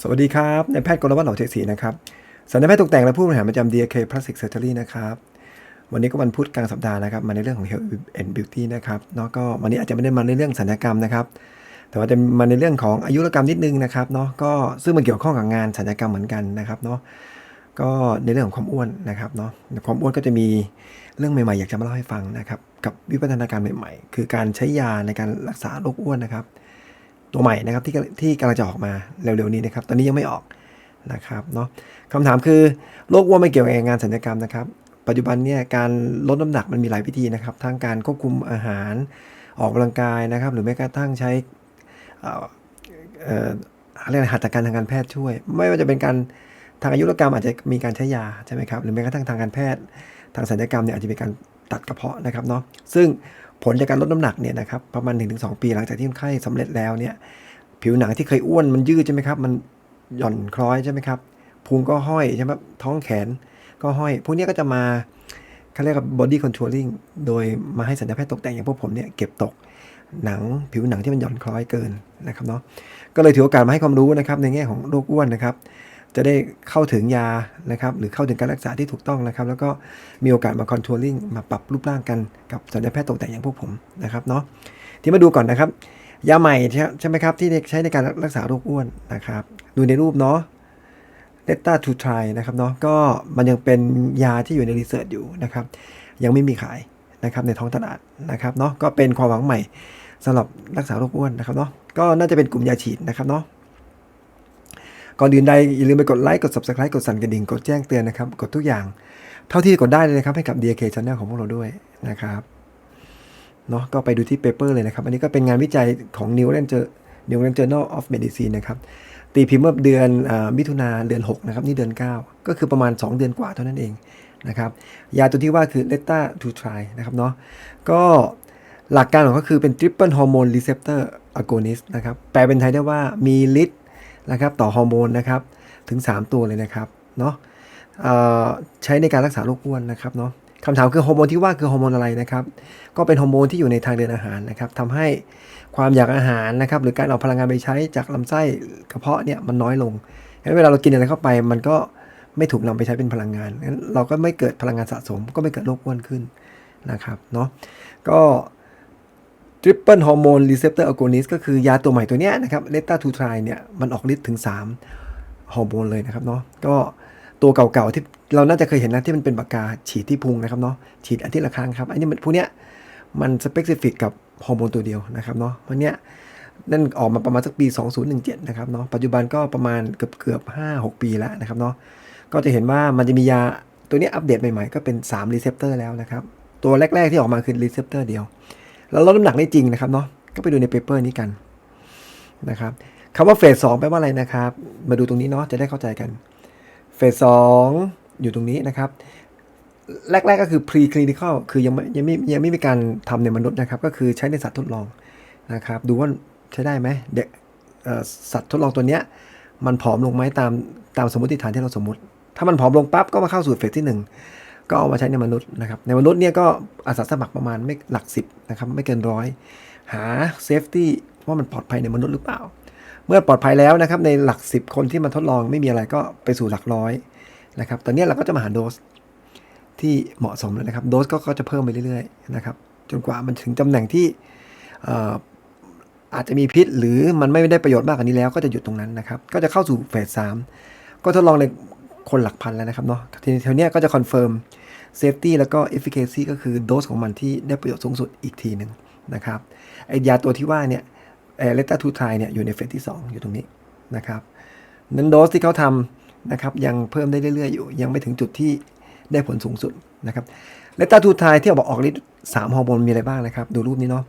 สวัสดีครับนายแพทย์กรวัตรเหล่าเทศศรีนะครับสัญญาแพทย์ตกแต่งและผู้บริหารประจำ DK Plastic Surgery นะครับ วันนี้ก็วันพุธกลางสัปดาห์นะครับ มาในเรื่องของ Health and Beauty นะครับเนาะก็วันนี้อาจจะไม่ได้มาในเรื่องสัญญกรรมนะครับ แต่ว่าจะมาในเรื่องของอายุรกรรมนิดนึงนะครับเนาะก็ซึ่งมันเกี่ยวข้องกับงานสัญญกรรมเหมือนกันนะครับเนาะก็ในเรื่องของความอ้วนนะครับเนาะความอ้วนก็จะมีเรื่องใหม่ๆ อยากจะมาเล่าให้ฟังนะครับ กับวิวัฒนาการใหม่ ๆ คือการใช้ยาในการรักษาโรคอ้วนนะครับ ตัวใหม่นะครับที่ที่กำลังจะออกมาเร็วๆนี้นะครับ ตอนนี้ยังไม่ออกนะครับเนาะคำถามคือโรคอ้วนไม่เกี่ยวกับงานสัญญกรรมนะครับ ปัจจุบันเนี่ยการลดน้ำหนักมันมีหลายวิธีนะครับทั้งการควบคุมอาหารออกกำลังกายนะครับ หรือแม้กระทั่งใช้ออออะไรหัตถการทางการแพทย์ช่วย ไม่ว่าจะเป็นการทางอายุรกรรมอาจจะมีการใช้ยาใช่ไหมครับหรือแม้กระทั่งทางการแพทย์ ทางศัลยกรรมเนี่ยอาจจะมีการตัดกระเพาะนะครับเนาะซึ่ง ผลจากการลดน้ำหนักเนี่ยนะครับประมาณ 1-2 ปีหลังจากที่คนไข้สำเร็จแล้วเนี่ยผิวหนังที่เคยอ้วนมันยืดใช่ไหมครับ มันหย่อนคล้อยใช่ไหมครับพุงก็ห้อยใช่ไหมท้องแขนก็ห้อย พวกนี้ก็จะมาเขาเรียกว่า body controlling โดยมาให้สัญญาแพทย์ตกแต่งอย่างพวกผมเนี่ยเก็บตกหนังผิวหนังที่มันหย่อนคล้อยเกินนะครับเนาะก็เลยถือโอกาสมาให้ความรู้นะครับในแง่ของโรคอ้วนนะครับ จะได้เข้าถึงยานะครับ หรือเข้าถึงการรักษาที่ถูกต้องนะครับ แล้วก็มีโอกาสมา controlling มาปรับรูปร่างกันกับสัญญาแพทย์ตกแต่งอย่างพวกผมนะครับเนาะที่มาดูก่อนนะครับ ยาใหม่ใช่ไหมครับ ที่ใช้ในการรักษาโรคอ้วนนะครับ ดูในรูปเนาะเลตตาทูทรนะครับเนาะก็มันยังเป็นยาที่อยู่ในรีเสิร์ชอยู่นะครับ ยังไม่มีขายนะครับในท้องตลาดนะครับเนาะก็เป็นความหวังใหม่สำหรับรักษาโรคอ้วนนะครับเนาะก็น่าจะเป็นกลุ่มยาฉีดนะครับเนาะ ก่อนอื่นใดอย่าลืมไปกดไลค์กด subscribe กดสั่นกระดิ่ง กดแจ้งเตือนนะครับ กดทุกอย่าง เท่าที่กดได้เลยนะครับให้กับ DK Channel ของพวกเราด้วยนะครับเนาะก็ไปดูที่เปเปอร์เลยนะครับ อันนี้ก็เป็นงานวิจัยของ New England New England Journal of Medicine นะครับตีพิมพ์เมื่อเดือนอมิถุนาเดือน 6 นะครับ นี่เดือน 9 ก็คือประมาณ 2 เดือนกว่าเท่านั้นเองนะครับยาตัวที่ว่าคือ l e t a t u t r i นะครับเนาะก็หลักการของก็คือเป็น triple hormone receptor agonist นะครับ แปลเป็นไทยได้ว่ามีฤทธิ์ นะครับต่อฮอร์โมนนะครับถึง 3 ตัวเลยนะครับเนาะใช้ในการรักษาโรคอ้วนนะครับเนาะคำถามคือฮอร์โมนที่ว่าคือฮอร์โมนอะไรนะครับก็เป็นฮอร์โมนที่อยู่ในทางเดินอาหารนะครับทำให้ความอยากอาหารนะครับหรือการเอาพลังงานไปใช้จากลำไส้กระเพาะเนี่ยมันน้อยลงงั้นเวลาเรากินอะไรเข้าไปมันก็ไม่ถูกนำไปใช้เป็นพลังงานงั้นเราก็ไม่เกิดพลังงานสะสม ก็ไม่เกิดโรคอ้วนขึ้นนะครับเนาะก็ triple hormone receptor agonist ก็คือยาตัวใหม่ตัวเนี้ยนะครับ l e t a t u t r i เนี่ยมันออกฤทธิ์ถึง 3 ฮอร์โมนเลยนะครับเนาะก็ตัวเก่าๆที่เราน่าจะเคยเห็นนะที่มันเป็นปากกาฉีดที่พุงนะครับเนาะฉีดอาทิตย์ละครั้งครับอันนี้มันพวกเนี้ยมันสเปกซิฟิกกับฮอร์โมนตัวเดียวนะครับเนาะเพราะเนี้ยนั่นออกมาประมาณสักปี 2017 นะครับเนาะปัจจุบันก็ประมาณเกือบเกือบ5 6 ปีแล้วนะครับเนาะก็จะเห็นว่ามันจะมียาตัวนี้อัปเดตใหม่ๆ ก็เป็น3รีเซพเตอร์แล้วนะครับ ตัวแรก ๆ ที่ออกมาคือรีเซพเตอร์เดียว แล้วลดน้ำหนักได้จริงนะครับเนาะก็ไปดูในเปเปอร์นี้กันนะครับคำว่าเฟสสองแปลว่าอะไรนะครับ มาดูตรงนี้เนาะจะได้เข้าใจกันเฟสสองอยู่ตรงนี้นะครับ แรก ๆก็คือ preclinical คือยังไม่ยังไม่ยังไม่มีการทำในมนุษย์นะครับ ก็คือใช้ในสัตว์ทดลองนะครับ ดูว่าใช้ได้ไหมเด็กสัตว์ทดลองตัวเนี้ยมันผอมลงไหมตามตามสมมติฐานที่เราสมมติ ถ้ามันผอมลงปั๊บก็มาเข้าสู่เฟสที่หนึ่ง ก็เอามาใช้ในมนุษย์นะครับ ในมนุษย์เนี่ยก็อาสาสมัครประมาณไม่หลักสิบนะครับไม่เกินร้อยหาเซฟตี้ว่ามันปลอดภัยในมนุษย์หรือเปล่า เมื่อปลอดภัยแล้วนะครับในหลักสิบคนที่มาทดลองไม่มีอะไรก็ไปสู่หลักร้อยนะครับตอนนี้เราก็จะมาหาโดสที่เหมาะสมแล้วนะครับ โดสก็จะเพิ่มไปเรื่อยๆนะครับจนกว่ามันถึงตำแหน่งที่เอ่ออาจจะมีพิษ หรือมันไม่ได้ประโยชน์มากกว่านี้แล้วก็จะหยุดตรงนั้นนะครับ ก็จะเข้าสู่เฟสสามก็ทดลองใน คนหลักพันแล้วนะครับเนาะทีนี้ทีเนี้ยก็จะคอนเฟิร์มเซฟตี้แล้วก็เอฟฟิเคซีก็คือโดสของมันที่ได้ประโยชน์สูงสุดอีกทีหนึ่งนะครับไอยาตัวที่ว่าเนี่ยเอเลตาทูไทเนี่ยอยู่ในเฟสที่ 2 อยู่ตรงนี้นะครับนั้นโดสที่เขาทำนะครับยังเพิ่มได้เรื่อยๆ อยู่ยังไม่ถึงจุดที่ได้ผลสูงสุดนะครับและตาทูไทยที่บอกออกฤทธิ์สามฮอร์โมนมีอะไรบ้างนะครับ ดูรูปนี้เนาะ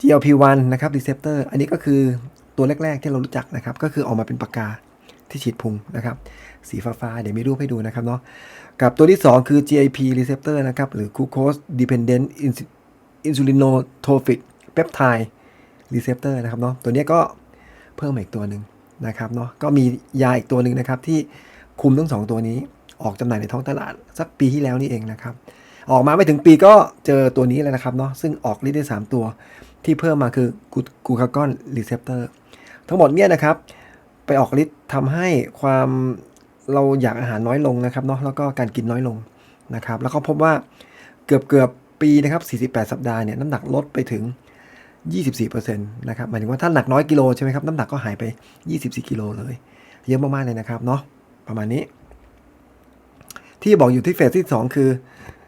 GLP-1 นะครับรีเซพเตอร์อันนี้ก็คือตัวแรก ๆ ที่เรารู้จักนะครับ ก็คือออกมาเป็นปากกา ที่ฉีดพุงนะครับ สีฟ้าๆเดี๋ยวมีรูปให้ดูนะครับเนาะกับตัวที่ 2 คือ GIP receptor นะครับ หรือ glucose dependent insulinotrophic peptide receptor นะครับเนาะตัวนี้ก็เพิ่มมาอีกตัวหนึ่งนะครับเนาะก็มียาอีกตัวหนึ่งนะครับ ที่คุมทั้งสองตัวนี้ออกจำหน่ายในท้องตลาด สักปีที่แล้วนี่เองนะครับ ออกมาไม่ถึงปีก็เจอตัวนี้แล้วนะครับเนาะซึ่งออกฤทธิ์ได้ 3 ตัวที่เพิ่มมาคือกูคากอนรีเซพเตอร์ทั้งหมดเนี่ยนะครับ ไปออกฤทธิ์ทำให้ความเราอยากอาหารน้อยลงนะครับเนาะแล้วก็การกินน้อยลงนะครับ แล้วก็พบว่าเกือบเกือบปีนะครับ48 สัปดาห์เนี่ยน้ำหนักลดไปถึง 24%นะครับหมายถึงว่าถ้าหนักน้อยกิโลใช่ไหมครับน้ำหนักก็หายไป 24 กิโลเลย เยอะมากๆเลยนะครับเนาะประมาณนี้ ที่บอกอยู่ที่เฟสที่ 2 คือ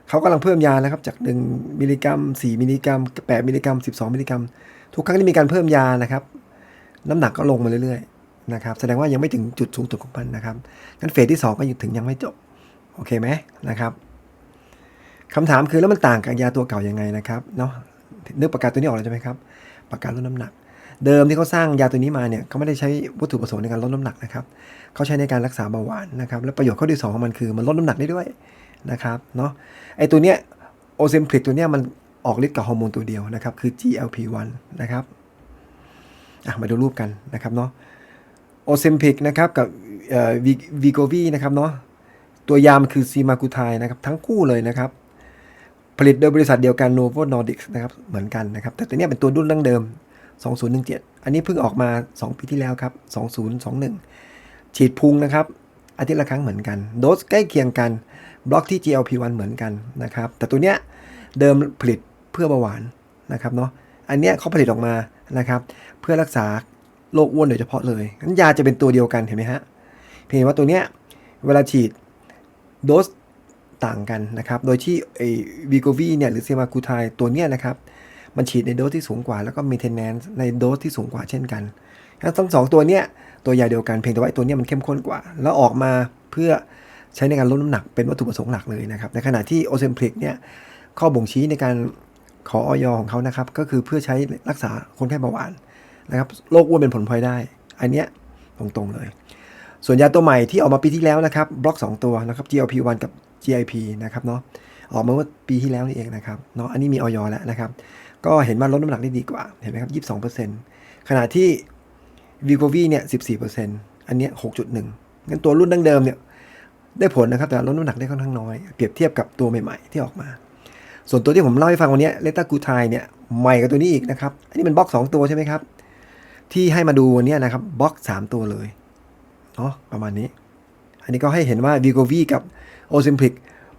เขากำลังเพิ่มยานะครับจาก 1 มิลลิกรัม 4 มิลลิกรัม 8 มิลลิกรัม 12 มิลลิกรัม ทุกครั้งที่มีการเพิ่มยานะครับ น้ำหนักก็ลงมาเรื่อยๆ นะครับ แสดงว่ายังไม่ถึงจุดสูงสุดของมันนะครับงั้นเฟสที่ 2 ก็ยังถึงยังไม่จบ โอเคไหมนะครับคำถามคือแล้วมันต่างกับยาตัวเก่ายังไงนะครับเนาะนึกประกาศตัวนี้ออกแล้วใช่ไหมครับประกาศลดน้ำหนัก เดิมที่เขาสร้างยาตัวนี้มาเนี่ยเขาไม่ได้ใช้วัตถุประสงค์ในการลดน้ำหนักนะครับเขาใช้ในการรักษาเบาหวานนะครับ และประโยชน์ข้อที่สองของมันคือมันลดน้ำหนักได้ด้วยนะครับเนาะไอตัวเนี้ยโอเซมพลิกตัวเนี้ยมันออกฤทธิ์กับฮอร์โมนตัวเดียวนะครับ คือ GLP-1 นะครับมาดูรูปกันนะครับเนาะ โอเซมพิกนะครับกับวีโกวีนะครับเนาะตัวยามันคือซีมากูไทนะครับทั้งคู่เลยนะครับ ผลิตโดยบริษัทเดียวกัน Novo Nordisk นะครับเหมือนกันนะครับ แต่ตัวเนี้ยเป็นตัวรุ่นดั้งเดิม 2017 อันนี้เพิ่งออกมา 2 ปีที่แล้วครับ 2021 ฉีดพุงนะครับ อาทิตย์ละครั้งเหมือนกัน โดสใกล้เคียงกันบล็อกที่ GLP-1 เหมือนกันนะครับ แต่ตัวเนี้ยเดิมผลิตเพื่อเบาหวานนะครับเนาะอันเนี้ยเขาผลิตออกมานะครับ เพื่อรักษา โรคอ้วนโดยเฉพาะเลยงั้นยาจะเป็นตัวเดียวกันเห็นไหมฮะ เพียงแต่ว่าตัวเนี้ยเวลาฉีดโดสต่างกันนะครับ โดยที่ไอ้วีโกวีเนี่ยหรือเซมากูไทตัวเนี้ยนะครับ มันฉีดในโดสที่สูงกว่า แล้วก็มีเทนแนนซ์ในโดสที่สูงกว่าเช่นกันทั้งสองตัวเนี้ยตัวยาเดียวกันเพียงแต่ว่าตัวเนี้ยมันเข้มข้นกว่า แล้วออกมาเพื่อใช้ในการลดน้ำหนักเป็นวัตถุประสงค์หลักเลยนะครับ ในขณะที่โอเซมพลิกเนี่ยข้อบ่งชี้ในการขอออยของเขานะครับ ก็คือเพื่อใช้รักษาคนไข้เบาหวาน นะครับโรคอ้วนเป็นผลพลอยได้ อันเนี้ยตรงๆเลย ส่วนยาตัวใหม่ที่ออกมาปีที่แล้วนะครับบล็อก 2 ตัวนะครับ GLP-1 กับ GIP นะครับเนาะออกมาเมื่อปีที่แล้วนี่เองนะครับเนาะอันนี้มีออยแล้วนะครับ ก็เห็นว่าลดน้ำหนักได้ดีกว่าเห็นไหมครับ22%ขณะที่ v i g o v i เนี่ย14%อันเนี้ย6.1งั้นตัวรุ่นดั้งเดิมเนี่ยได้ผลนะครับแต่ลดน้ำหนักได้ค่อนข้างน้อย เปรียบเทียบกับตัวใหม่ๆ ที่ออกมา ส่วนตัวที่ผมเล่าให้ฟังวันนี้เลต้ากูไทเนี่ยใหม่กับตัวนี้อีกนะครับ อันนี้เป็นบล็อก2ตัวใช่ไหมครับ ที่ให้มาดูวันนี้นะครับบล็อก 3 ตัวเลยเนาะประมาณนี้ อันนี้ก็ให้เห็นว่า v i g o v i กับ o z e m p i c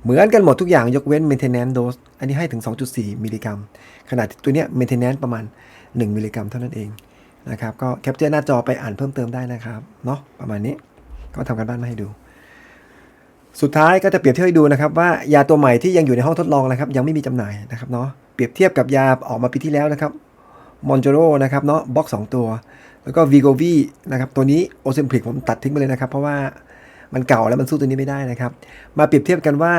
เหมือนกันหมดทุกอย่างยกเว้น maintenance dose อันนี้ให้ถึง 2.4 มิลลิกรัม ขนาดตัวเนี้ย maintenance ประมาณ 1 มิลลิกรัมเท่านั้นเองนะครับ ก็แคปเจอร์หน้าจอไปอ่านเพิ่มเติมได้นะครับเนาะประมาณนี้ก็ทำกันบ้านมาให้ดู สุดท้ายก็จะเปรียบเทียบให้ดูนะครับว่ายาตัวใหม่ที่ยังอยู่ในห้องทดลองนะครับยังไม่มีจำหน่ายนะครับเนาะเปรียบเทียบกับยาออกมาปีที่แล้วนะครับ มอนโจโรนะครับเนาะบล็อกสองตัว แล้วก็วีโกวีนะครับตัวนี้โอเซมพลิกผมตัดทิ้งไปเลยนะครับ เพราะว่ามันเก่าแล้วมันสู้ตัวนี้ไม่ได้นะครับ มาเปรียบเทียบกันว่า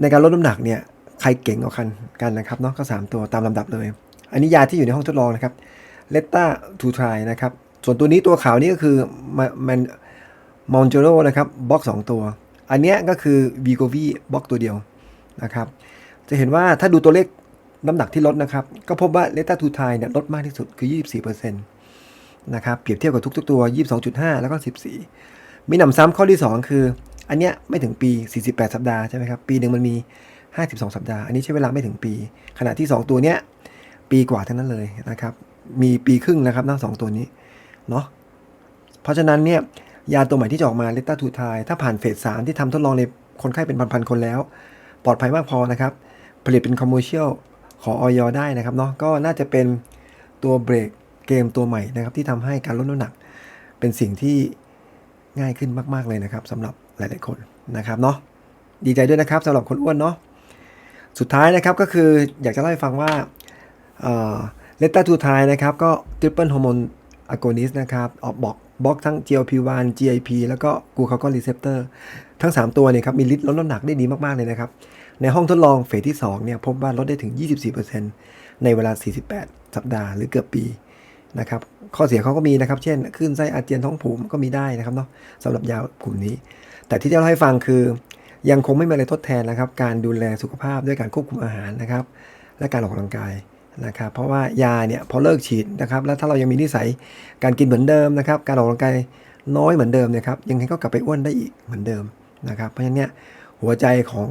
ในการลดน้ำหนักเนี่ยใครเก่งกว่ากันกันนะครับเนาะก็ 3 ตัวตามลำดับเลย อันนี้ยาที่อยู่ในห้องทดลองนะครับเลต้าทูทรายนะครับส่วนตัวนี้ตัวขาวนี่ก็คือมันมอนโจโรนะครับบล็อก 2 ตัว อันเนี้ยก็คือวีโกวีบล็อกตัวเดียวนะครับจะเห็นว่าถ้าดูตัวเลข น้ำหนักที่ลดนะครับ ก็พบว่าเลต้าทูไทเนี่ยลดมากที่สุดคือ 24%นะครับ เปรียบเทียบกับทุก ๆ ตัว 22.5 แล้วก็ 14 มีหนำซ้ำข้อที่ 2 คือ อันเนี้ยไม่ถึงปี 48 สัปดาห์ใช่ไหมครับ ปีหนึ่งมันมี 52 สัปดาห์ อันนี้ใช้เวลาไม่ถึงปี ขณะที่ 2 ตัวเนี้ยปีกว่าทั้งนั้นเลยนะครับ มีปีครึ่งนะครับทั้งสองตัวนี้เนาะ เพราะฉะนั้นเนี่ยยาตัวใหม่ที่จะออกมาเลต้าทูไทถ้าผ่านเฟส3ที่ทำทดลองในคนไข้เป็นพันๆคนแล้ว ปลอดภัยมากพอนะครับ ผลิตเป็นคอมเมอร์เชียล ขอออยได้นะครับเนาะก็น่าจะเป็นตัวเบรกเกมตัวใหม่นะครับ ที่ทำให้การลดน้ำหนัก เป็นสิ่งที่ง่ายขึ้นมากๆเลยนะครับสำหรับหลาย ๆคนนะครับเนาะดีใจด้วยนะครับสำหรับคนอ้วนเนาะสุดท้ายนะครับก็คืออยากจะเล่าให้ฟังว่าเลต้าทูไทนะครับ ก็ทริปเปิลฮอร์โมนอะโกนิสนะครับ ออกบอกบล็อกทั้ง GLP-1 GIP แล้วก็กูคาก็รีเซปเตอร์ทั้ง 3 ตัวเนี่ยครับ มีฤทธิ์ลดน้ำหนักได้ดีมาก ๆ เลยนะครับ ในห้องทดลองเฟสที่2เนี่ยพบว่าลดได้ถึง 24%ในเวลา 48 สัปดาห์หรือเกือบปีนะครับข้อเสียเขาก็มีนะครับ เช่นคลื่นไส้อาเจียนท้องผูกก็มีได้นะครับเนาะสำหรับยากลุ่มนี้ แต่ที่จะเล่าให้ฟังคือ ยังคงไม่มีอะไรทดแทนนะครับ การดูแลสุขภาพด้วยการควบคุมอาหารนะครับ และการออกกำลังกายนะครับ เพราะว่ายาเนี่ยพอเลิกฉีดนะครับ แล้วถ้าเรายังมีนิสัยการกินเหมือนเดิมนะครับ การออกกำลังกายน้อยเหมือนเดิมนะครับยังไงก็กลับไปอ้วนได้อีกเหมือนเดิมนะครับ เพราะฉะนั้นเนี่ยหัวใจของ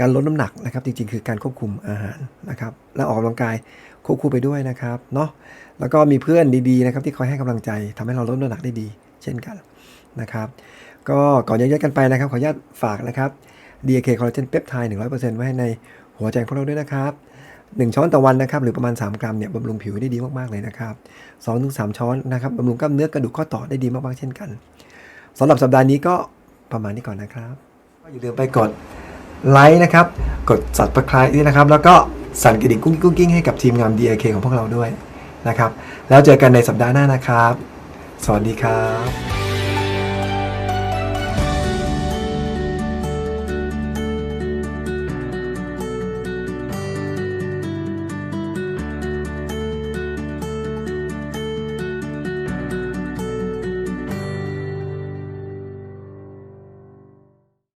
การลดน้ำหนักนะครับ จริง ๆ คือการควบคุมอาหารนะครับ และออกกำลังกายควบคู่ไปด้วยนะครับเนาะแล้วก็มีเพื่อนดีๆนะครับที่คอยให้กำลังใจทำให้เราลดน้ำหนักได้ดี เช่นกันนะครับ ก็ก่อนแยกกันไปนะครับ ขออนุญาตฝากนะครับ DAK คอลลาเจนเปปไทด์100%ไว้ให้ในหัวใจของเราด้วยนะครับ1 ช้อนต่อวันนะครับหรือประมาณ 3 กรัมเนี่ยบำรุงผิวได้ดีมากๆเลยนะครับ2-3 ช้อนนะครับบำรุงกล้ามเนื้อกระดูกข้อต่อได้ดีมากๆเช่นกันสำหรับสัปดาห์นี้ก็ประมาณนี้ก่อนนะครับก็อย่าลืมไปกด ไลค์นะครับ กด subscribe ด้วยนะครับ แล้วก็สั่นกระดิ่งกุ้งกุ้งกิ้งให้กับทีมงาน D.I.K. ของพวกเราด้วยนะครับ แล้วเจอกันในสัปดาห์หน้านะครับ สวัสดีครับ